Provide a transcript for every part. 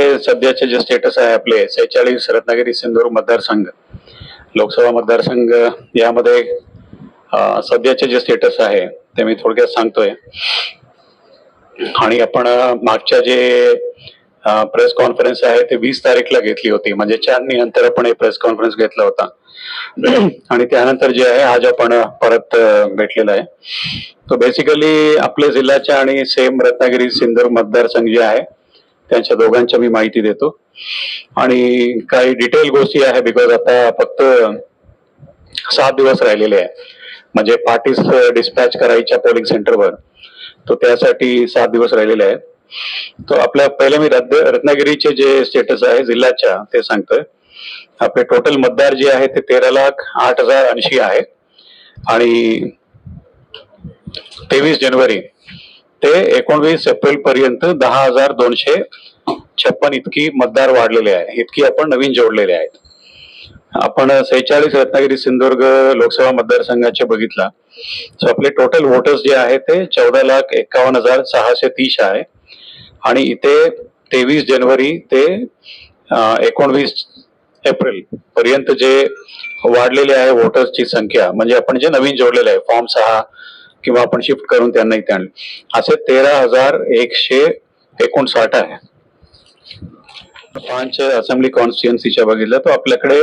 आहे सध्याचे जे स्टेटस आहे आपले सेहेचाळीस रत्नागिरी सिंधूर मतदारसंघ. लोकसभा मतदारसंघ यामध्ये सध्याचे जे स्टेटस आहे ते मी थोडक्यात सांगतोय. आणि आपण मागच्या जे प्रेस कॉन्फरन्स आहे ते वीस तारीखला घेतली होती. म्हणजे चारनी नंतर आपण हे प्रेस कॉन्फरन्स घेतला होता. आणि त्यानंतर जे आहे आज आपण परत भेटलेला आहे. तो बेसिकली आपल्या जिल्ह्याच्या आणि सेम रत्नागिरी सिंधूर मतदारसंघ जे आहे त्यांच्या दोघांच्या मी माहिती देतो. आणि काही डिटेल गोष्टी आहे बिकॉज आता फक्त सात दिवस राहिलेले आहे. म्हणजे पार्टीज डिस्पॅच uh, करायच्या पोलिंग सेंटरवर तो त्यासाठी सात दिवस राहिलेले आहे. तो आपल्या पहिले मी रद्द रत्नागिरीचे जे स्टेटस आहे जिल्ह्याच्या ते सांगतोय. आपले टोटल मतदार जे आहे ते तेरा लाख आठ हजार ऐंशी आहे. आणि तेवीस जानेवारी ते एकोणवीस एप्रिल पर्यंत दहा हजार दोनशे छप्पन इतकी मतदार वाढलेले आहे. इतकी आपण नवीन जोडलेले आहेत. आपण सेहेचाळीस रत्नागिरी सिंधुदुर्ग लोकसभा मतदारसंघाचे बघितला. सो आपले टोटल वोटर्स जे आहे ते चौदा लाख एकावन्न हजार सहाशे तीस आहे. आणि इथे तेवीस जानेवारी ते एकोणवीस एप्रिल पर्यंत जे वाढलेले आहे वोटर्सची संख्या म्हणजे आपण जे नवीन जोडलेले आहे फॉर्म सहा किंवा आपण शिफ्ट करून त्यांना इथे आणले. असे तेरा हजार एकशे एकोणसाठ आहे. पाच असेंब्ली कॉन्स्टिट्युएन्सीच्या बघितलं तर आपल्याकडे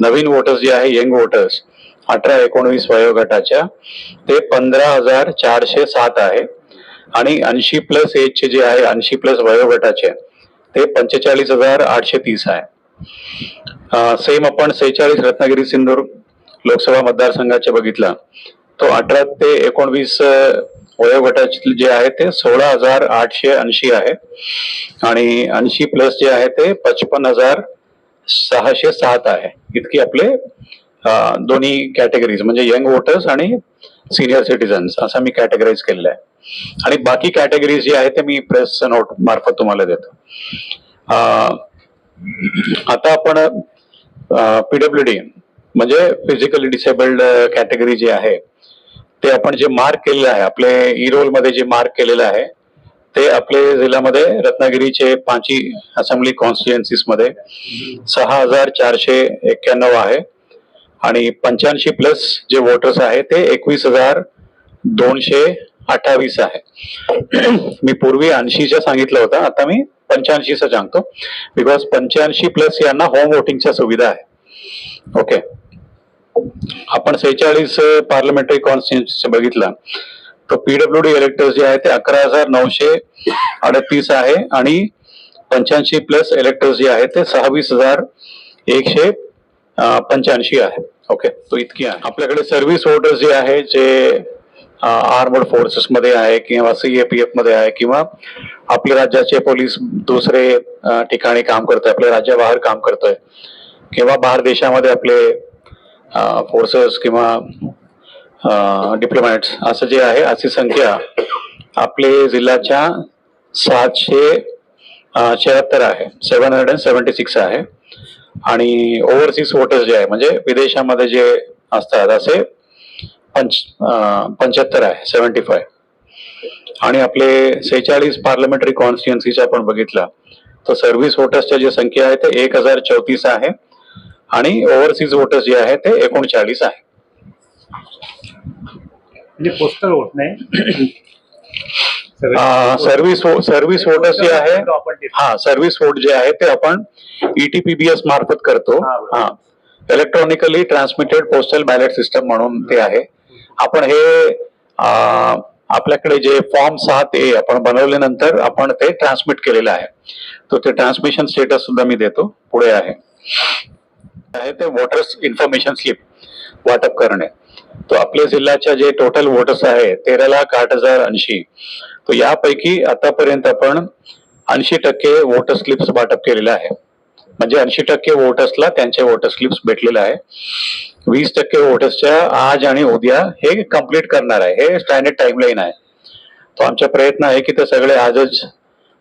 नवीन वोटर्स जे आहे यंग वोटर्स अठरा एकोणवीस वयोगटाच्या ते पंधरा हजार चारशे सात आहे. आणि ऐंशी प्लस एजचे जे आहे ऐंशी प्लस वयोगटाचे ते पंचेचाळीस हजार आठशे तीस आहे. सेम आपण सेहेचाळीस रत्नागिरी सिंधुदुर्ग लोकसभा मतदारसंघाच्या बघितला. तो अठरा ते एकोणवीस वयोगटातील वयोगटाचे जे आहे ते सोळा हजार आठशे ऐंशी आहे. आणि ऐंशी प्लस जे आहे ते पचपन हजार सहाशे सात आहे. इतकी आपले दोन्ही कॅटेगरीज म्हणजे यंग वोटर्स आणि सिनियर सिटीजन्स असं मी कॅटेगराईज केलेलं आहे. आणि बाकी कॅटेगरीज जे आहे ते मी प्रेस नोट मार्फत तुम्हाला देतो. आता आपण पीडब्ल्यू डी म्हणजे फिजिकली डिसेबल्ड कॅटेगरी जी आहे ते आपण जे मार्क केलेलं आहे आपले ई मध्ये जे मार्क केलेलं आहे ते आपले जिल्ह्यामध्ये रत्नागिरीचे पाची असेंब्ली कॉन्स्टिट्युएन्सीसमध्ये सहा हजार चारशे एक्क्याण्णव आहे. आणि पंच्याऐंशी प्लस जे वोटर्स आहे ते एकवीस हजार दोनशे अठ्ठावीस आहे. मी पूर्वी ऐंशीच्या सांगितलं होतं आता मी पंच्याऐंशीचं सांगतो. बिकॉज पंच्याऐंशी प्लस यांना होम वोटिंगच्या सुविधा आहे. ओके आपण सेहेचाळीस पार्लमेंटरी कॉन्स्टिट्युन्सी बघितला. तर पीडब्ल्यू डी इलेक्टर्स जे आहे ते अकरा हजार नऊशे अडतीस आहे आणि पंच्याऐंशी प्लस इलेक्टर्स जे आहे ते सहावीस हजार एकशे पंच्याऐंशी आहे. ओके तो इतकी आहे. आपल्याकडे सर्व्हिस वोटर्स जे आहे जे आर्मड फोर्सेस मध्ये आहे किंवा सी ए पी एफमध्ये आहे किंवा आपल्या राज्याचे पोलीस दुसरे ठिकाणी काम करतोय आपल्या राज्याबाहेर काम करतोय किंवा बाहेर देशामध्ये आपले फोर्सेस किंवा डिप्लोमॅट्स असं जे आहे अशी संख्या आपले जिल्ह्याच्या सातशे शहात्तर आहे. Seven hundred and seventy six आहे. आणि ओव्हरसीज वोटर्स जे आहे म्हणजे विदेशामध्ये जे असतात असे पंच पंच्याहत्तर आहे सेवन्टी फाय आणि आपले सेहेचाळीस पार्लमेंटरी कॉन्स्टिट्युन्सीचे आपण बघितला तर सर्व्हिस वोटर्सच्या जी संख्या आहे ते एक हजार चौतीस आहे. आणि ओव्हरसीज वोटर्स जे आहे ते एकोणचाळीस आहे म्हणजे पोस्टल वोट नाही. सर्व्हिस सर्व्हिस वोटर्स जे आहे हा सर्व्हिस वोट जे आहे ते आपण E ईटीपीबीएस मार्फत करतो. हा, electronically transmitted postal ballot system म्हणून ते आहे. आपण हे आपल्याकडे जे फॉर्म सात ए आपण बनवल्यानंतर आपण ते ट्रान्समिट केलेलं आहे. तो ते ट्रान्समिशन स्टेटस सुद्धा मी देतो. पुढे आहे. आहे ते वोटर्स इन्फॉर्मेशन स्लिप वाटप करणे. तो आपल्या जिल्ह्याच्या जे टोटल वोटर्स आहे तेरा लाख आठ हजार ऐंशी. तो यापैकी आतापर्यंत आपण ऐंशी टक्के वोटर स्लिप्स वाटप केलेले आहे. म्हणजे ऐंशी टक्के वोटर्सला त्यांचे वोटर स्लिप्स भेटलेले आहे. वीस टक्के वोटर्सच्या आज आणि उद्या हे कंप्लीट करणार आहे. हे स्टँडर्ड टाइमलाईन आहे. तो आमचा प्रयत्न आहे की ते सगळे आजच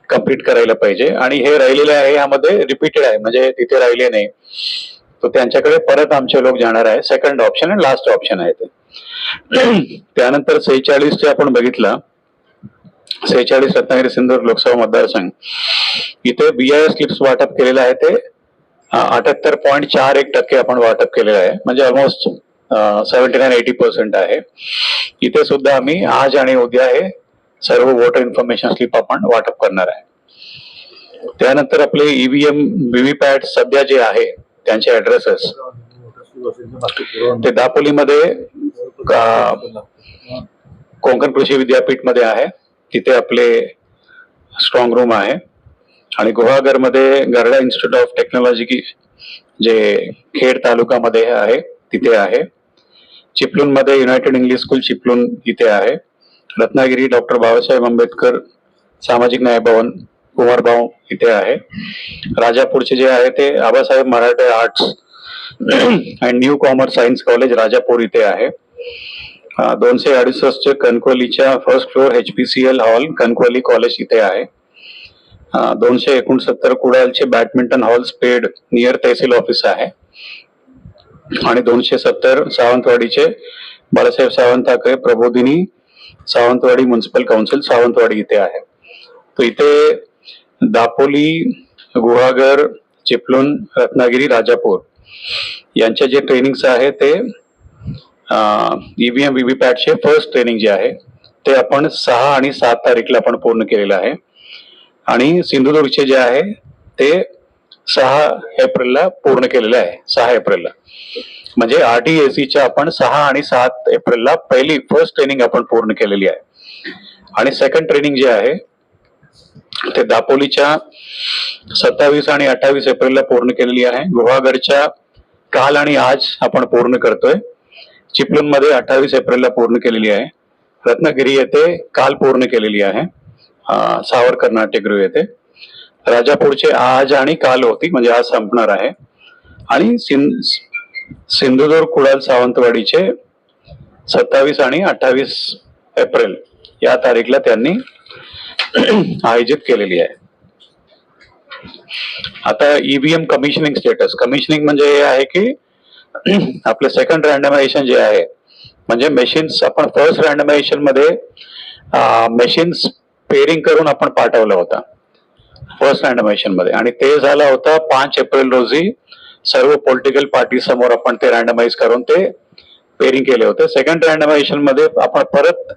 कंप्लीट करायला पाहिजे. आणि हे राहिलेले आहे यामध्ये रिपीटेड आहे. म्हणजे तिथे राहिले नाही. तो त्यांच्याकडे परत आमचे लोक जाणार आहे सेकंड ऑप्शन आणि लास्ट ऑप्शन आहे ते. त्यानंतर सेहेचाळीस चे आपण बघितलं सेहेचाळीस रत्नागिरी सिंधूर लोकसभा मतदारसंघ इथे बीआयएस स्लिप्स वाटप केलेलं आहे ते अठ्याहत्तर पॉईंट चार एक टक्के आपण वाटप केलेलं आहे. म्हणजे almost seventy nine eighty percent आहे. इथे सुद्धा आम्ही आज आणि उद्या हे सर्व वोटर इन्फॉर्मेशन स्लिप आपण वाटप करणार आहे. त्यानंतर आपले ईव्हीएम व्हीव्हीपॅट सध्या जे आहे त्यांचे ऍड्रेसेस ते दापोलीमध्ये का- कोकण कृषी विद्यापीठमध्ये आहे. तिथे आपले स्ट्रॉंग रूम आहे. आणि गुहागरमध्ये गरडा इन्स्टिट्यूट ऑफ टेक्नॉलॉजी जे खेड तालुकामध्ये आहे तिथे आहे. चिपलूनमध्ये युनायटेड इंग्लिश स्कूल चिपलून इथे आहे. रत्नागिरी डॉक्टर बाबासाहेब आंबेडकर सामाजिक न्याय भवन कुमारभाऊ इथे आहे. राजापूरचे जे आहे ते Abasaheb Marathe arts and new commerce science college Rajapur इथे आहे. दोनशे अडुसष्ट कणकोलीच्या first floor H P C L hall Kankavli college इथे आहे. दोनशे एकोणसत्तर कुडालचे बॅडमिंटन हॉल स्पेड नियर तहसील ऑफिस आहे. आणि दोनशे सत्तर सावंतवाडीचे बाळासाहेब सावंत ठाकरे प्रबोधिनी सावंतवाडी म्युन्सिपल काउन्सिल सावंतवाडी इथे आहे. तर इथे दापोली गुहागर चिपळूण रत्नागिरी राजापूर यांचे जे ट्रेनिंग्स आहे ते ईव्हीएम पॅटचे फर्स्ट ट्रेनिंग जे आहे ते आपण सहा आणि सात तारीखला आपण पूर्ण केलेलं आहे. आणि सिंधुदुर्गचे जे आहे ते सहा एप्रिलला पूर्ण केलेलं आहे. सहा एप्रिलला. म्हणजे आर टी ए सीच्या आपण सहा आणि सात एप्रिलला पहिली फर्स्ट ट्रेनिंग आपण पूर्ण केलेली आहे. आणि सेकंड ट्रेनिंग जे आहे ते दापोलीच्या सत्तावीस आणि अठ्ठावीस एप्रिलला पूर्ण केलेली आहे. गुहागरच्या काल आणि आज आपण पूर्ण करतोय. चिपळूणमध्ये अठ्ठावीस एप्रिलला पूर्ण केलेली आहे. रत्नागिरी येथे काल पूर्ण केलेली आहे. सावरकर नाट्यगृह येथे. राजापूरचे आज आणि काल होती म्हणजे आज संपणार आहे. आणि सिंध सिंधुदुर्ग कुडाल सावंतवाडीचे सत्तावीस आणि अठ्ठावीस एप्रिल या तारीखला त्यांनी आयोजित केलेली आहे. आता ईव्हीएम कमिशनिंग स्टेटस कमिशनिंग म्हणजे हे आहे की आपलं सेकंड रँडमायझेशन जे आहे म्हणजे मशीन्स आपण फर्स्ट रँडमायझेशनमध्ये मशीन्स पेरिंग करून आपण पाठवला होता. फर्स्ट रँडमायझेशनमध्ये. आणि ते झाला होता पाच एप्रिल रोजी. सर्व पॉलिटिकल पार्टी समोर आपण ते रँडमाइज करून ते पेरिंग केले होते. सेकंड रँडमायझेशनमध्ये आपण परत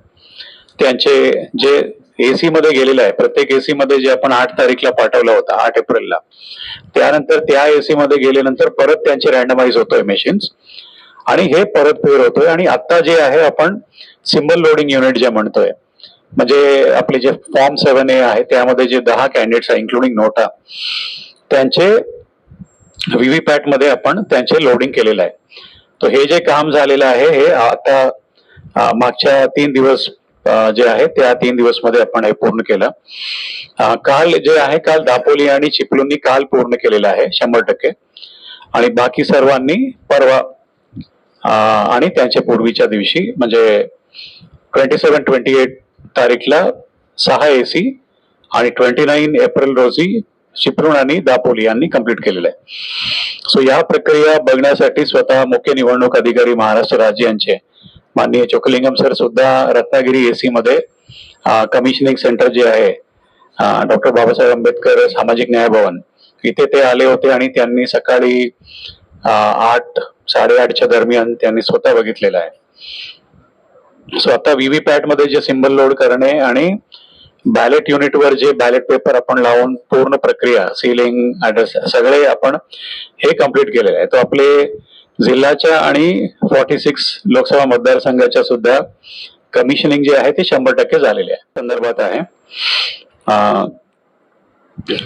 त्यांचे जे एसी मध्ये गेलेलं आहे. प्रत्येक एसी मध्ये जे आपण आठ तारीखला पाठवला होता आठ एप्रिलला. त्यानंतर त्या एसी मध्ये गेल्यानंतर परत त्यांचे रँडमाइज होतोय मशीन्स आणि हे परत फेर होतोय. आणि आता जे आहे आपण सिम्बल लोडिंग युनिट जे म्हणतोय म्हणजे आपले जे फॉर्म सेव्हन ए आहे त्यामध्ये जे दहा कॅन्डिडेट्स आहे इन्क्लुडिंग नोटा त्यांचे व्हीव्हीपॅटमध्ये आपण त्यांचे लोडिंग केलेलं आहे. तर हे जे काम झालेलं आहे हे आता मागच्या तीन दिवस जे आहे त्या तीन दिवसमध्ये आपण हे पूर्ण केलं. काल जे आहे काल दापोली आणि चिपळूणनी काल पूर्ण केलेलं आहे शंभर टक्के. आणि बाकी सर्वांनी परवा आणि त्यांच्या पूर्वीच्या दिवशी म्हणजे ट्वेंटी सेवन ट्वेंटी एट तारीखला सहा एसी आणि ट्वेंटी नाईन एप्रिल रोजी चिपळूण आणि दापोली यांनी कंप्लीट केलेलं आहे. सो या प्रक्रिया बघण्यासाठी स्वतः मुख्य निवडणूक अधिकारी महाराष्ट्र राज्य यांचे माननीय चोकलिंगम सर सुद्धा रत्नागिरी एसी मध्ये कमिशनिंग सेंटर जे आहे डॉक्टर बाबासाहेब आंबेडकर सामाजिक न्याय भवन इथे ते आले होते आणि त्यांनी सकाळी आठ साडेआठच्या दरम्यान त्यांनी स्वतः बघितलेलं आहे. सो आता व्हीव्हीपॅटमध्ये जे सिम्बल लोड करणे आणि बॅलेट युनिटवर जे बॅलेट पेपर आपण लावून पूर्ण प्रक्रिया सिलिंग ऍड्रेस सगळे आपण हे कंप्लीट केलेले आहे. तो आपले जिल्ह्याच्या आणि फॉर्टी सिक्स लोकसभा मतदारसंघाच्या सुद्धा कमिशनिंग जे आहे ते शंभर टक्के झालेले आहे. संदर्भात आहे.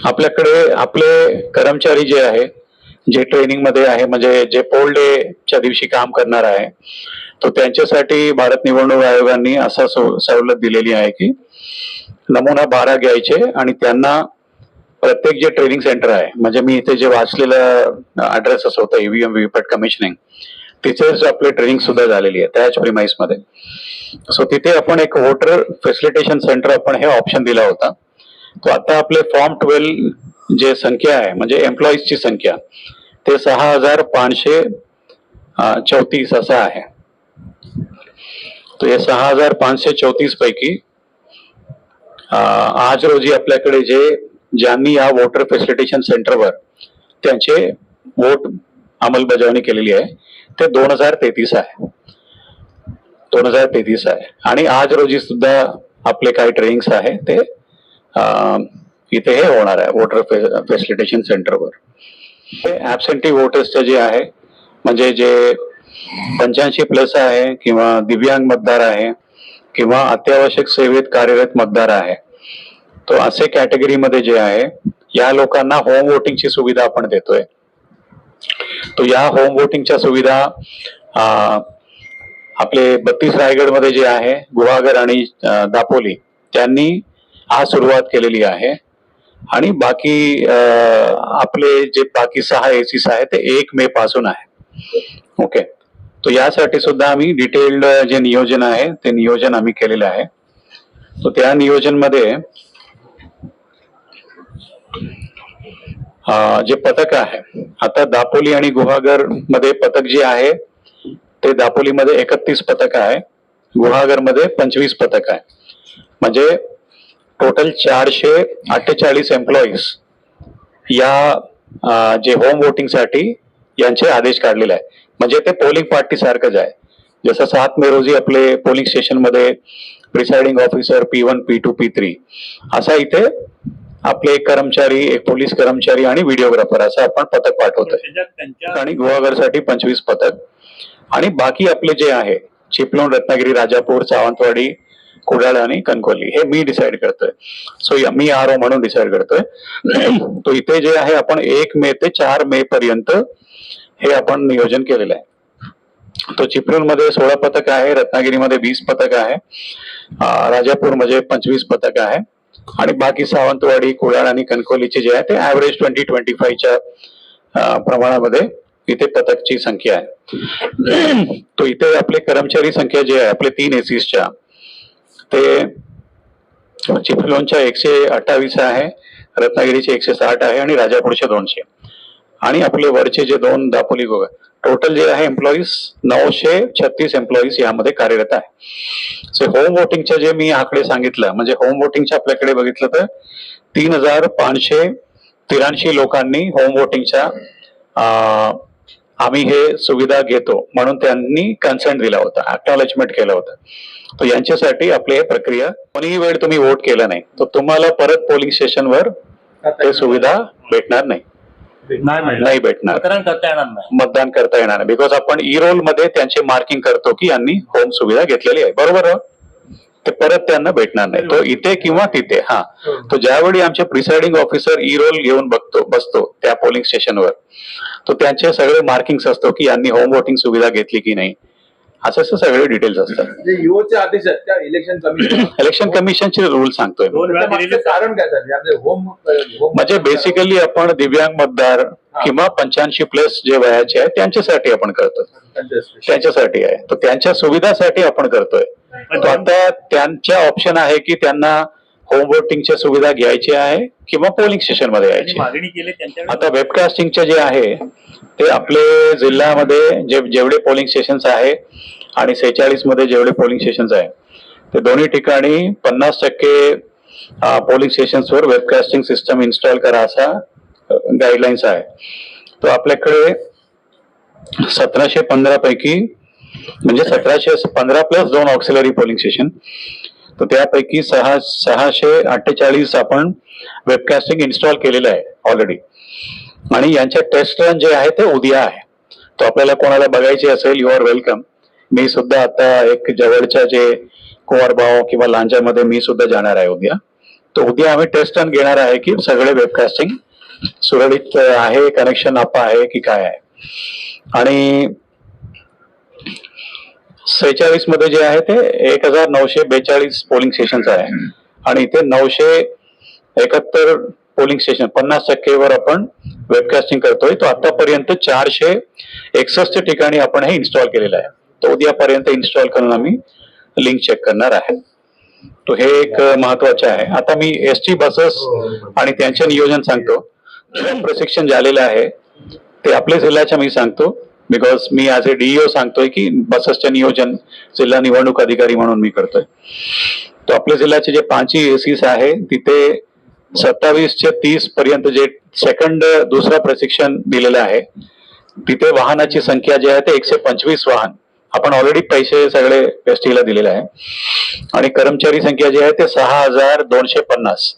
आपल्याकडे आपले कर्मचारी जे आहे जे ट्रेनिंगमध्ये आहे म्हणजे जे पोल च्या दिवशी काम करणार आहे तो त्यांच्यासाठी भारत निवडणूक आयोगांनी असा सवलत दिलेली आहे की नमुना बारा घ्यायचे आणि त्यांना प्रत्येक जे ट्रेनिंग सेंटर आहे म्हणजे मी इथे जे वाचलेलं ऍड्रेस असं होतं ईव्हीएम व्हीपॅट कमिशनिंग तिथेच आपली ट्रेनिंग सुद्धा झालेली आहे त्याच प्रिमाइसमध्ये. सो तिथे आपण एक वोटर फॅसिलिटेशन सेंटर आपण हे ऑप्शन दिला होता. तो आता आपले फॉर्म ट्वेल्व जे संख्या आहे म्हणजे एम्प्लॉईजची संख्या ते सहा हजार पाचशे चौतीस असं आहे. तो हे सहा हजार पाचशे चौतीस पैकी आज रोजी आपल्याकडे जे ज्यांनी या वॉटर फॅसिलिटेशन सेंटरवर त्यांचे वोट अंमलबजावणी केलेली आहे ते दोन हजार तेहतीस आहे. दोन हजार तेहतीस आहे. आणि आज रोजी सुद्धा आपले काही ट्रेनिंग्स आहे ते इथे हे होणार आहे वोटर फॅसिलिटेशन सेंटरवर ऍबसेंटी वोटर्सचे जे आहे म्हणजे जे पंच्याऐंशी प्लस आहे किंवा दिव्यांग मतदार आहे किंवा अत्यावश्यक सेवेत कार्यरत मतदार आहे तो असे कॅटेगरीमध्ये जे आहे या लोकांना होम वोटिंगची सुविधा आपण देतोय. तो या होम वोटिंगच्या सुविधा आपले बत्तीस रायगडमध्ये जे आहे गुहागर आणि दापोली त्यांनी आज सुरुवात केलेली आहे. आणि बाकी आपले जे बाकी सहा एसीस आहेत ते एक मे पासून आहे. ओके. तो यासाठी सुद्धा आम्ही डिटेल्ड जे नियोजन आहे ते नियोजन आम्ही केलेलं आहे. तो त्या नियोजनमध्ये जे पथक आहे. आता दापोली आणि गुहागरमध्ये पथक जे आहे ते दापोलीमध्ये एकतीस पथक आहे. गुहागरमध्ये पंचवीस पथक आहे. म्हणजे टोटल चारशे अठ्ठेचाळीस एम्प्लॉईज या जे होम वोटिंगसाठी यांचे आदेश काढलेले आहे. म्हणजे ते पोलिंग पार्टी सारखंच आहे. जसं सात मे रोजी आपले पोलिंग स्टेशनमध्ये presiding officer P one P two P three असा इथे आपले एक कर्मचारी एक पोलीस कर्मचारी आणि व्हिडिओग्राफर असं आपण पथक पाठवतोय. आणि गोवागरसाठी पंचवीस पथक. आणि बाकी आपले जे आहे चिपळूण रत्नागिरी राजापूर सावंतवाडी कुडाळ आणि कणकोली हे मी डिसाईड करतोय. सो मी आर ओ म्हणून डिसाईड करतोय. तो इथे जे आहे आपण एक मे ते चार मे पर्यंत हे आपण नियोजन केलेलं आहे. तो चिपळूणमध्ये सोळा पथक आहे रत्नागिरीमध्ये वीस पथक आहे राजापूरमध्ये पंचवीस पथक आहे. आणि बाकी सावंतवाडी कुडाळ आणि कणकोलीचे जे आहे ते ऍव्हरेज ट्वेंटी ट्वेंटी फायच्या प्रमाणामध्ये इथे पथकची संख्या आहे. तो इथे आपले कर्मचारी संख्या जे आहे आपले तीन एसीसच्या ते चिपलोनच्या एकशे अठ्ठावीस आहे रत्नागिरीचे एकशे साठ आहे आणि राजापूरचे दोनशे. आणि आपले वरचे जे दोन दापोली गोवा टोटल जे आहे एम्प्लॉईज नऊशे छत्तीस एम्प्लॉईज यामध्ये कार्यरत आहे. सो होम वोटिंगचे जे मी आकडे सांगितलं म्हणजे होम वोटिंगच्या आपल्याकडे बघितलं तर तीन हजार पाचशे त्र्याऐंशी लोकांनी होम वोटिंगच्या आम्ही हे सुविधा घेतो. म्हणून त्यांनी कन्सेंट दिला होता अक्नॉलेजमेंट केलं होतं. तर यांच्यासाठी आपली हे प्रक्रिया कोणीही वेळ तुम्ही वोट केलं नाही तर तुम्हाला परत पोलिंग स्टेशनवर ते सुविधा भेटणार नाही. नाही भेटणार. मतदान करता येणार नाही. मतदान करता येणार नाही. बिकॉज आपण ई रोलमध्ये त्यांचे मार्किंग करतो की यांनी होम सुविधा घेतलेली आहे. बरोबर? ते परत त्यांना भेटणार नाही. तो इथे किंवा तिथे. हा. तो ज्यावेळी आमचे प्रिसाइडिंग ऑफिसर ई रोल घेऊन बघतो बसतो त्या पोलिंग स्टेशनवर तो त्यांचे सगळे मार्किंग्स असतो की यांनी होम वोटिंग सुविधा घेतली की नाही. असं असं सगळे डिटेल्स असतात. जे युओचे आदेश आहेत त्या इलेक्शन कमिशन इलेक्शन कमिशनचे रूल सांगतोय मी. दोन वेळा दिलेले कारण काय होम होम म्हणजे बेसिकली आपण दिव्यांग मतदार किंवा पंच्याऐंशी प्लस जे वयाचे आहे त्यांच्यासाठी आपण करतोय. त्यांच्यासाठी. आहे. तर त्यांच्या सुविधासाठी आपण करतोय. तो आता त्यांच्या ऑप्शन आहे की त्यांना होम वोटिंगच्या सुविधा घ्यायची आहे किंवा पोलिंग स्टेशनमध्ये त्यांनी यायची आता वेबकास्टिंगचे जे आहे ते आपले जिल्ह्यामध्ये जे जेवढे पोलिंग स्टेशन्स आहे आणि सेहेचाळीसमध्ये जेवढे पोलिंग स्टेशन्स आहे ते दोन्ही ठिकाणी पन्नास टक्के पोलिंग स्टेशन्सवर वेबकास्टिंग सिस्टम इन्स्टॉल करा असा गाईडलाईन्स आहे. तो आपल्याकडे सतराशे पंधरा पैकी म्हणजे सतराशे पंधरा प्लस दोन ऑक्सिलरी पोलिंग स्टेशन तर त्यापैकी सहा सहाशे अठ्ठेचाळीस आपण वेबकास्टिंग इन्स्टॉल केलेलं आहे ऑलरेडी आणि यांचे टेस्ट रन जे आहे ते उद्या आहे. तो आपल्याला कोणाला बघायचे असेल यू आर वेलकम मी सुद्धा आता एक जवळच्या जे कुवारबाव किंवा लांजामध्ये मी सुद्धा जाणार आहे उद्या. तर उद्या आम्ही टेस्ट रन घेणार आहे की सगळे वेबकास्टिंग सुरळीत आहे कनेक्शन अप आहे की काय आहे. आणि सेहेचाळीसमध्ये जे आहे ते एक हजार नऊशे बेचाळीस पोलिंग स्टेशन आहे. आणि इथे नऊशे एकाहत्तर पोलिंग स्टेशन पन्नास टक्केवर आपण वेबकास्टिंग करतोय. तो आतापर्यंत चारशे एकसष्ट ठिकाणी आपण हे इन्स्टॉल केलेलं आहे. तो उद्यापर्यंत इन्स्टॉल करून आम्ही लिंक चेक करणार आहे. तो हे एक महत्त्वाचे आहे. आता मी एस टी बसेस आणि त्यांचे नियोजन सांगतो. प्रशिक्षण झालेलं आहे. ते आपल्या जिल्ह्याच्या मी सांगतो. बिकॉज मी ॲज ए डीईओ सांगतोय की बसेसचे नियोजन जिल्हा निवडणूक अधिकारी म्हणून मी करतोय. तो आपल्या जिल्ह्याचे जे पाचही एसीस आहे तिथे सत्तावीस तीस पर्यंत जे सेकंड दुसरं प्रशिक्षण दिलेलं आहे तिथे वाहनाची संख्या जी आहे ते एकशे पंचवीस वाहन. आपण ऑलरेडी पैसे सगळे एसटीला दिलेले आहे. आणि कर्मचारी संख्या जी आहे ते सहा हजार दोनशे पन्नास.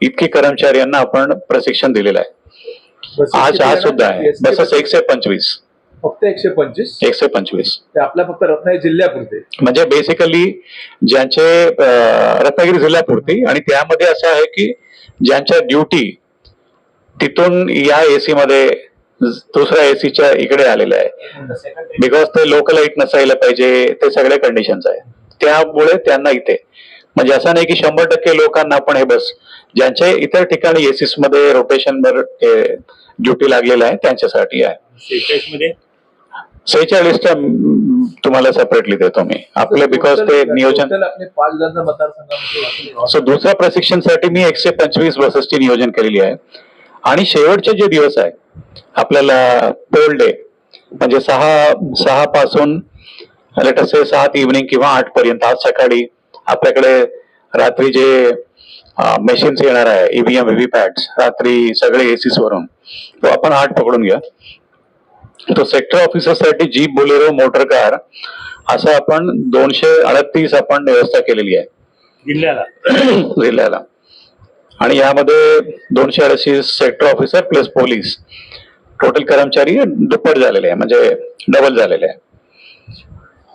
इतकी कर्मचाऱ्यांना आपण प्रशिक्षण दिलेलं आहे. आज आज सुद्धा आहे. बसेस एकशे पंचवीस. फक्त एकशे पंचवीस? एकशे पंचवीस. ते आपल्या फक्त रत्नागिरी जिल्ह्यापुरते. म्हणजे बेसिकली ज्यांचे रत्नागिरी जिल्ह्यापुरती आणि त्यामध्ये असं आहे की ज्यांच्या ड्युटी तिथून या एसी मध्ये दुसऱ्या एसीच्या इकडे आलेल्या आहे. बिकॉज ते लोकलाईट नसायला पाहिजे ते सगळे कंडिशन्स आहे. त्यामुळे त्यांना इथे. म्हणजे असं नाही की शंभर टक्के लोकांना आपण हे बस ज्यांच्या इतर ठिकाणी एसीसमध्ये रोटेशन वर ड्युटी लागलेलं आहे त्यांच्यासाठी आहे. सेहेचाळीसच्या तुम्हाला सेपरेटली देतो मी. आपले बिकॉज ते नियोजन सो दुसऱ्या प्रशिक्षणसाठी मी एकशे पंचवीस बसेसची नियोजन केलेली आहे. आणि शेवटचे जे दिवस आहे आपल्याला पोल डे म्हणजे सहा सहा पासून लेट असे सात इव्हनिंग किंवा आठ पर्यंत आज सकाळी आपल्याकडे रात्री जे मशीन्स येणार आहे E ईव्हीएम व्हीव्हीपॅट्स रात्री सगळे एसीस वरून तो आपण आठ पकडून घ्या. तो सेक्टर ऑफिसरसाठी जीप बोलेरो मोटर कार असं आपण दोनशे अडतीस आपण व्यवस्था केलेली आहे. जिल्ह्याला? जिल्ह्याला. आणि यामध्ये दोनशे अडतीस sector officer plus police total कर्मचारी दुप्पट झालेले आहे म्हणजे डबल झालेले आहे.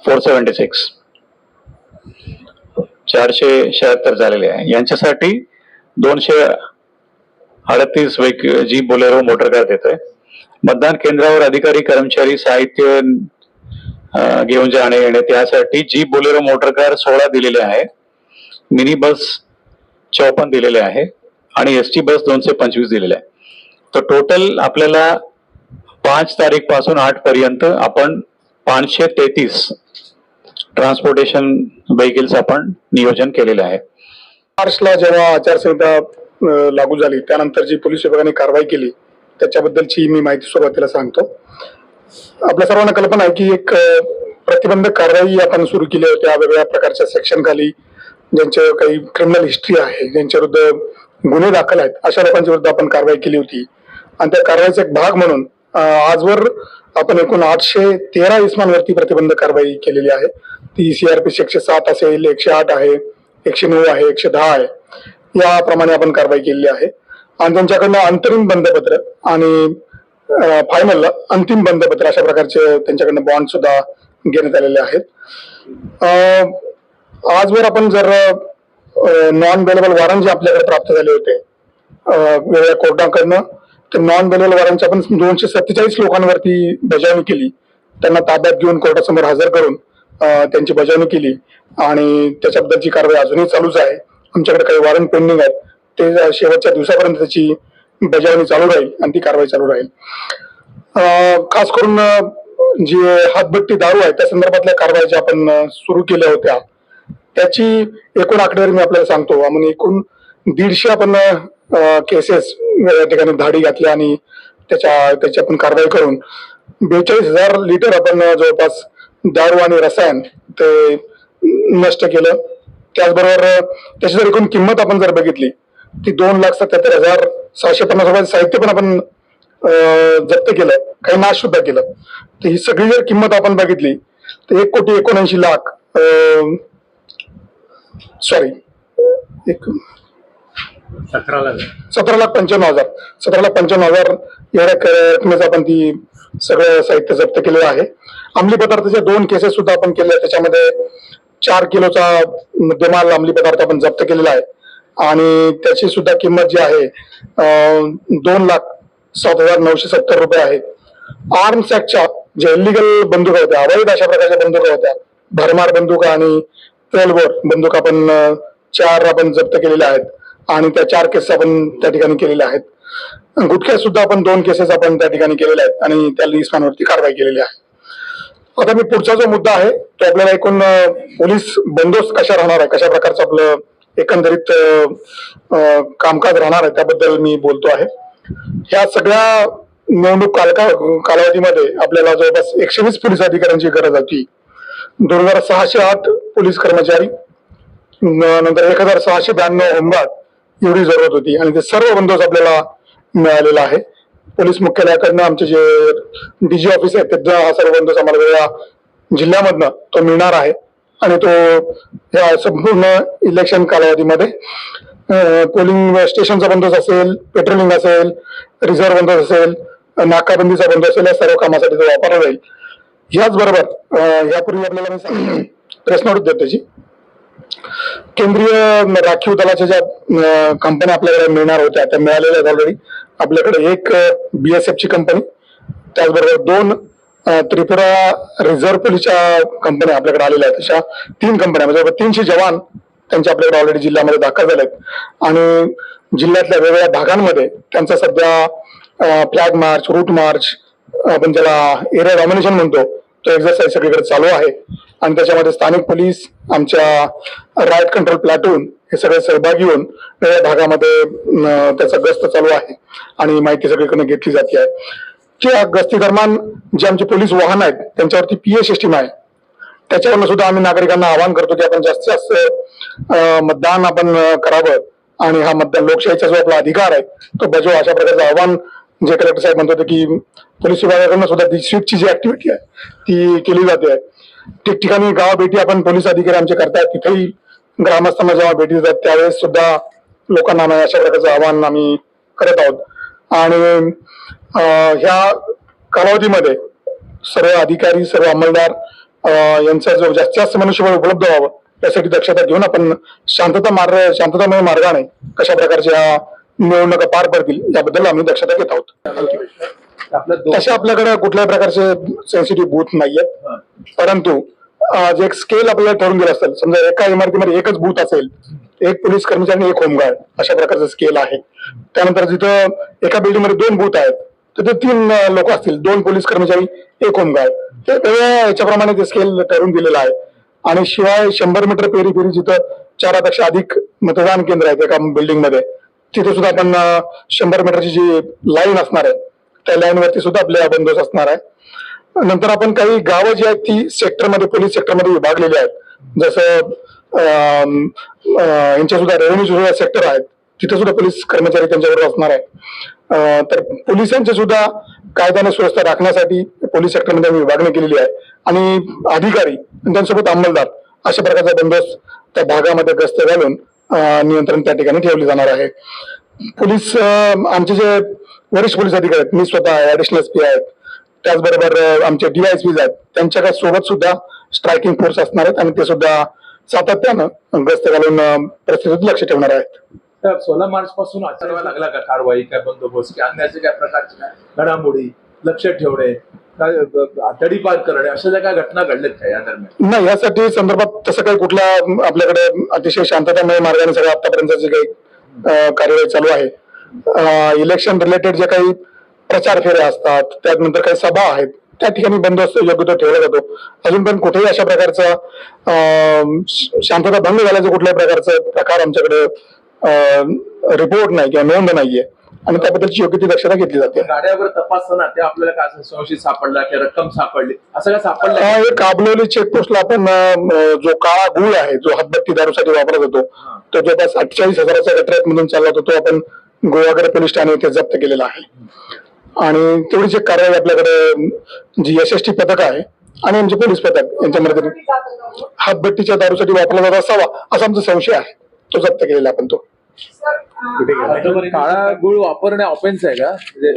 फोर सेव्हन्टी सिक्स चारशे शहात्तर झालेले आहे. यांच्यासाठी दोनशे अडतीस वेक जी बोलेरो मोटर कार देतोय. मतदान केंद्रावर अधिकारी कर्मचारी साहित्य घेऊन जाणे येणे त्यासाठी जी बोलेरो मोटर कार सोळा दिलेले आहे मिनी बस चौपन्न दिलेले आहे आणि एस टी बस दोनशे पंचवीस दिलेले आहे. तर टोटल आपल्याला पाच तारीखपासून आठ पर्यंत आपण पाचशे तेहतीस ट्रान्सपोर्टेशन व्हेकल्स आपण नियोजन केलेलं आहे. मार्चला जेव्हा आचारसंहिता लागू झाली त्यानंतर जी पोलीस विभागाने कारवाई केली त्याच्याबद्दलची मी माहिती सुरुवातीला सांगतो. आपल्या सर्वांना कल्पना आहे की एक प्रतिबंधक कारवाई आपण सुरू केली होत्या वेगवेगळ्या प्रकारच्या सेक्शन खाली ज्यांच्या काही क्रिमिनल हिस्ट्री आहे ज्यांच्या विरुद्ध गुन्हे दाखल आहेत अशा लोकांच्या विरुद्ध आपण कारवाई केली होती. आणि त्या कारवाईचा एक भाग म्हणून आजवर आपण एकूण आठशे तेरा इस्मांवरती प्रतिबंध कारवाई केलेली आहे. ती सीआरपीसी एकशे सात असेल एकशे आठ आहे एकशे नऊ आहे एकशे दहा आहे. याप्रमाणे आपण कारवाई केलेली आहे. आणि त्यांच्याकडनं अंतरिम बंधपत्र आणि फायनल अंतिम बंधपत्र अशा प्रकारचे त्यांच्याकडनं बॉन्ड सुद्धा घेण्यात आलेले आहेत. अं, आजवर आपण जर नॉन बेलेबल वॉरंट जे आपल्याकडे प्राप्त झाले होते वेगळ्या कोर्टाकडनं तर नॉन बेलेबल वॉरंटची आपण दोनशे सत्तेचाळीस लोकांवरती बजावणी केली. त्यांना ताब्यात घेऊन कोर्टासमोर हजर करून त्यांची बजावणी केली. आणि त्याच्याबद्दलची कारवाई अजूनही चालूच आहे. आमच्याकडे काही वॉरंट पेंडिंग आहेत. ते शेवटच्या दिवसापर्यंत त्याची बजावणी चालू राहील आणि ती कारवाई चालू राहील. खास करून जी हातभट्टी दारू आहे त्या संदर्भातल्या कारवाई ज्या आपण सुरू केल्या होत्या त्याची एकूण आकडेवारी मी आपल्याला सांगतो. आपण एकूण दीडशे आपण केसेस वेगळ्या ठिकाणी धाडी घातल्या आणि त्याच्या त्याची आपण कारवाई करून बेचाळीस हजार लिटर आपण जवळपास दारू आणि रसायन ते नष्ट केलं. त्याचबरोबर त्याची जर एकूण किंमत आपण जर बघितली ती दोन लाख सत्याहत्तर हजार सहाशे पन्नास रुपयाचं साहित्य पण आपण जप्त केलं. काही नाश सुद्धा केलं. तर ही सगळी जर किंमत आपण बघितली तर एक कोटी एकोणऐंशी लाख सॉरी एक सतराला सतरा लाख पंच्याण्णव हजार. सतरा लाख पंच्याण्णव हजार एवढ्या रकमेचं आपण ती सगळं साहित्य जप्त केलेलं आहे. अंमली पदार्थाच्या दोन केसेस सुद्धा आपण केल्या. त्याच्यामध्ये चार किलोचा मुद्देमाल अंमली पदार्थ आपण जप्त केलेला आहे. आणि त्याची सुद्धा किंमत जी आहे दोन लाख सात हजार नऊशे सत्तर रुपये आहे. आर्म्स ऍक्टच्या ज्या इलिगल बंदुका होत्या अवैध अशा प्रकारच्या बंदुका होत्या भरमार बंदुका आणि ट्वेल्व बंदुका आपण चार आपण जप्त केलेल्या आहेत आणि त्या चार केसेस आपण त्या ठिकाणी केलेल्या आहेत. गुटख्या सुद्धा आपण दोन केसेस आपण त्या ठिकाणी केलेल्या आहेत आणि त्या लिस्मानवरती कारवाई केलेली आहे. आता मी पुढचा जो मुद्दा आहे तो आपल्याला एकूण पोलीस बंदोबस्त कशा राहणार आहे कशा प्रकारचं आपलं एकंदरीत कामकाज राहणार आहे त्याबद्दल मी बोलतो आहे. ह्या सगळ्या निवडणूक कालका कालावधीमध्ये आपल्याला जवळपास एकशे वीस पोलीस अधिकाऱ्यांची गरज होती दोन हजार सहाशे आठ पोलीस कर्मचारी नंतर एक हजार सहाशे ब्याण्णव होमगार्ड एवढी जरूरत होती आणि ते सर्व बंदोबस्त आपल्याला मिळालेला आहे. पोलीस मुख्यालयाकडनं आमचे जे डीजी ऑफिस आहे त्याचा हा सर्व बंदोबस्त आम्हाला जिल्ह्यामधनं तो मिळणार आहे. आणि तो या संपूर्ण इलेक्शन कालावधीमध्ये पोलिंग स्टेशनचा बंदोबस्त असेल पेट्रोलिंग असेल रिझर्व्ह बंदोबस्त असेल नाकाबंदीचा बंदोबस्त असेल या सर्व कामासाठी तो वापरला जाईल. याचबरोबर यापूर्वी आपल्याला मी सांगितलं प्रेस नोट त्याची केंद्रीय राखीव दलाच्या ज्या कंपन्या आपल्याकडे मिळणार होत्या त्या मिळालेल्या आहेत ऑलरेडी आपल्याकडे एक बीएसएफ ची कंपनी त्याचबरोबर दोन त्रिपुरा रिझर्व्ह पोलीसच्या कंपन्या आपल्याकडे आलेल्या आहेत. अशा तीन कंपन्या म्हणजे तीनशे जवान त्यांचे आपल्याकडे ऑलरेडी जिल्ह्यामध्ये दाखल झाले आहेत आणि जिल्ह्यातल्या वेगवेगळ्या भागांमध्ये त्यांचा सध्या फ्लॅग मार्च रूट मार्च आपण ज्याला एरिया डॉमिनेशन म्हणतो तो एक्झरसाइज सगळीकडे चालू आहे. आणि त्याच्यामध्ये स्थानिक पोलीस आमच्या राईट कंट्रोल प्लॅटून हे सगळे सहभागी होऊन वेगळ्या भागामध्ये त्याचा गस्त चालू आहे. आणि माहिती सगळीकडे घेतली जाते. आहे की गस्ती दरम्यान जे आमचे पोलीस वाहन आहेत त्यांच्यावरती पीए सिस्टीम आहे. त्याच्यावरनं सुद्धा आम्ही नागरिकांना आवाहन करतो की आपण जास्तीत जास्त मतदान आपण करावं आणि हा मतदान लोकशाहीचा जो आपला अधिकार आहे तो बजाव अशा प्रकारचं आव्हान जे कलेक्टर साहेब म्हणत होते की पोलीस विभागाकडनं सुद्धा ती स्वीपची जी ऍक्टिव्हिटी आहे ती केली जाते. ठिकठिकाणी गाव भेटी आपण पोलीस अधिकारी आमचे करतायत तिथेही ग्रामस्थांना जेव्हा भेटी देतात त्यावेळेस सुद्धा लोकांना आम्ही अशा प्रकारचं आव्हान आम्ही करत आहोत. आणि ह्या कालावधीमध्ये सर्व अधिकारी सर्व अंमलदार यांचा जो जास्तीत जास्त मनुष्यबळ उपलब्ध व्हावं यासाठी दक्षता घेऊन आपण शांतता मार्ग शांततामय मार्गाने कशा प्रकारच्या निवडणुका पार पडतील याबद्दल आम्ही दक्षता घेत आहोत. तसे आपल्याकडे कुठल्याही प्रकारचे सेन्सिटिव्ह बूथ नाहीयेत. परंतु जे एक स्केल आपल्याला ठरवून दिलं असेल समजा एका इमारतीमध्ये एकच बूथ असेल एक पोलीस कर्मचारी आणि एक होमगार्ड अशा प्रकारचं स्केल आहे. त्यानंतर जिथं एका बिल्डिंगमध्ये दोन बूथ आहेत तिथे तीन लोक असतील दोन पोलीस कर्मचारी एक होमगार्ड ते याच्याप्रमाणे ते स्केल ठरवून दिलेलं आहे. आणि शिवाय शंभर मीटर पेरी पेरी जिथं चारापेक्षा अधिक मतदान केंद्र आहेत एका बिल्डिंगमध्ये तिथे सुद्धा आपण शंभर मीटरची जी लाईन असणार आहे त्या लाईनवरती सुद्धा आपल्या बंदोबस्त असणार आहे. नंतर आपण काही गावं जी आहेत ती सेक्टरमध्ये पोलीस सेक्टरमध्ये विभागलेली आहेत. जसं यांच्या सुद्धा रेव्हेन्यू सुद्धा सेक्टर आहेत. तिथे सुद्धा पोलीस कर्मचारी त्यांच्याबरोबर असणार आहे तर पोलिसांचे सुद्धा कायद्याने सुरक्षा राखण्यासाठी पोलीस सेक्टरमध्ये आम्ही विभागणी केलेली आहे. आणि अधिकारी त्यांच्यासोबत अंमलदार अशा प्रकारचा बंदोबस्त त्या भागामध्ये गस्त घालून नियंत्रण त्या ठिकाणी ठेवले जाणार आहे. पोलीस आमचे जे वरिष्ठ पोलीस अधिकारी आहेत मी स्वतः ऍडिशनल एस पी आहेत. त्याचबरोबर आमचे डीआयएसपी आहेत त्यांच्यासोबत सुद्धा स्ट्रायकिंग फोर्स असणार आहेत आणि ते सुद्धा सातत्यानं गस्त घालून परिस्थितीत लक्ष ठेवणार आहेत. तर सोळा मार्च पासून आचरवा लागला का कारवाई काय बंदोबस्त की अन्य असे काय प्रकारचे काय घडामोडी लक्ष ठेवणे काय अ, तडीपार करणे अशा ज्या काय घटना घडल्यात का या दरम्यान? नाही यासाठी संदर्भात तसं काही कुठल्या अं, आपल्याकडे अतिशय शांततामय मार्गाने सगळं आतापर्यंत जे काही कार्यवाही चालू आहे. इलेक्शन रिलेटेड जे काही प्रचार फेऱ्या असतात त्यानंतर काही सभा आहेत त्या ठिकाणी बंदोबस्त योग्य तो ठेवला जातो. अजून पण कुठेही अशा प्रकारचा शांतता भंग झाल्याचं कुठल्याही प्रकारचा प्रकार आमच्याकडे रिपोर्ट नाही किंवा नोंद नाहीये. आणि त्याबद्दलची योग्य ती दक्षता घेतली जाते. गाड्यावर तपासताना ते आपल्याला काय संशयित सापडला की रक्कम सापडली असं काय सापडलं? काबलोली चेकपोस्टला आपण जो काळा गुळ आहे जो हातबत्ती दारूसाठी वापरला जातो तो जवळपास अठ्ठेचाळीस हजाराच्या गटऱ्यात मधून चालला होता तो आपण गोवागड पोलीस ठाणे येथे जप्त केलेला आहे. आणि तेवढीच एक कारवाई आपल्याकडे जी एस एस टी पथक आहे आणि आमचे पोलीस पथक यांच्यामध्ये हातभट्टीच्या दारूसाठी वापरला जात असावा असा आमचा संशय आहे. तो जप्त केलेला आपण तो. काळा गुळ वापरणे ऑफेन्स आहे का? म्हणजे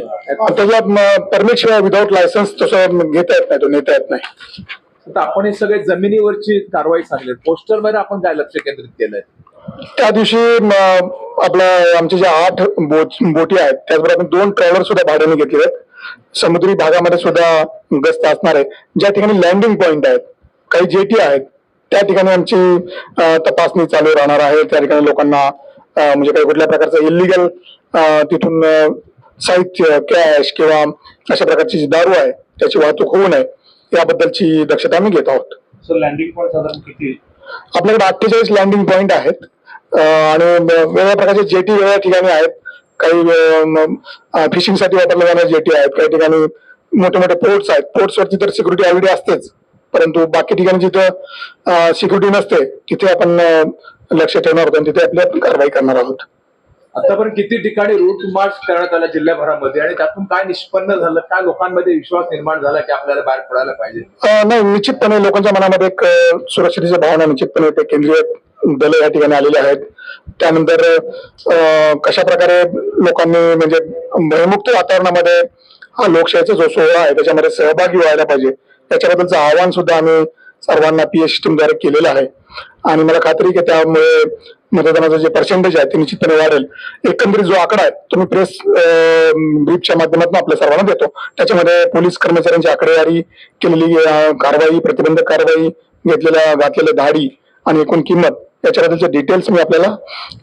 त्याच्या परमिट शिवाय विदाऊट लायसन्स तसं घेता येत नाही तो नेता येत नाही. आपण हे सगळे जमिनीवरची कारवाई सांगली पोस्टरमध्ये आपण काय लक्ष केंद्रित केलंय. त्या दिवशी म, आपलं आमचे जे आठ बोट बोटी आहेत त्याचबरोबर आपण दोन ट्रॅव्हलर सुद्धा भाड्याने घेतलेले आहेत. समुद्री भागामध्ये सुद्धा गस्त असणार आहे. ज्या ठिकाणी लँडिंग पॉइंट आहेत काही जेटी आहेत त्या ठिकाणी आमची तपासणी चालू राहणार आहे. त्या ठिकाणी लोकांना म्हणजे काही कुठल्या प्रकारचं इलिगल तिथून साहित्य कॅश किंवा अशा प्रकारची जी दारू आहे त्याची वाहतूक होऊ नये याबद्दलची दक्षता आम्ही घेत आहोत. लँडिंग पॉईंट साधारण किती? आपल्याकडे अठ्ठेचाळीस लँडिंग पॉइंट आहेत. आणि वेगवेगळ्या प्रकारचे जेटी वेगळ्या ठिकाणी आहेत. काही फिशिंगसाठी वापरल्या जाणाऱ्या जेटी आहेत. काही ठिकाणी मोठे मोठे पोर्ट्स आहेत. पोर्ट्स वरती तर सिक्युरिटी ऑलरेडी असतेच. परंतु बाकी ठिकाणी जिथं सिक्युरिटी नसते तिथे आपण लक्ष ठेवणार आहोत आणि तिथे आपली आपण कारवाई करणार आहोत. आतापर्यंत किती ठिकाणी रूट मार्च करण्यात आला जिल्ह्याभरामध्ये आणि त्यातून काय निष्पन्न झालं? काय लोकांमध्ये विश्वास निर्माण झाला की आपल्याला बाहेर पडायला पाहिजे? नाही निश्चितपणे लोकांच्या मनामध्ये एक अं, सुरक्षतेची भावना निश्चितपणे ते केंद्रीय दल या ठिकाणी आलेले आहेत. त्यानंतर कशा प्रकारे लोकांनी म्हणजे भयमुक्त वातावरणामध्ये हा लोकशाहीचा जो सोहळा आहे त्याच्यामध्ये सहभागी व्हायला पाहिजे त्याच्याबद्दलचं आव्हान सुद्धा आम्ही सर्वांना पी एच टीमद्वारे केलेलं आहे. आणि मला खात्री की त्यामुळे मतदानाचं जे पर्सेंटेज आहे ते निश्चितपणे वाढेल. एकंदरीत जो आकडा आहे तो मी प्रेस ब्रीफच्या माध्यमातून आपल्या सर्वांना देतो. त्याच्यामध्ये पोलीस कर्मचाऱ्यांची आकडेवारी केलेली कारवाई प्रतिबंधक कारवाई घेतलेल्या घातलेल्या धाडी आणि एकूण किंमत याच्याबद्दलचे डिटेल्स मी आपल्याला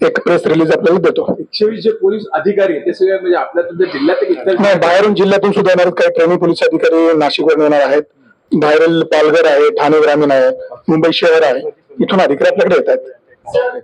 एक प्रेस रिलीज आपल्याला देतो. एकशे वीस जे पोलीस अधिकारी आहेत ते सगळे म्हणजे आपल्या तुमच्या जिल्ह्यात नाही बाहेरून जिल्ह्यातून सुद्धा येणार. काही ट्रेनिंग पोलीस अधिकारी नाशिकवरून येणार आहेत. बाहेरील पालघर आहे ठाणे ग्रामीण आहे मुंबई शहर आहे. इथून अधिकारी आपल्याकडे येत आहेत.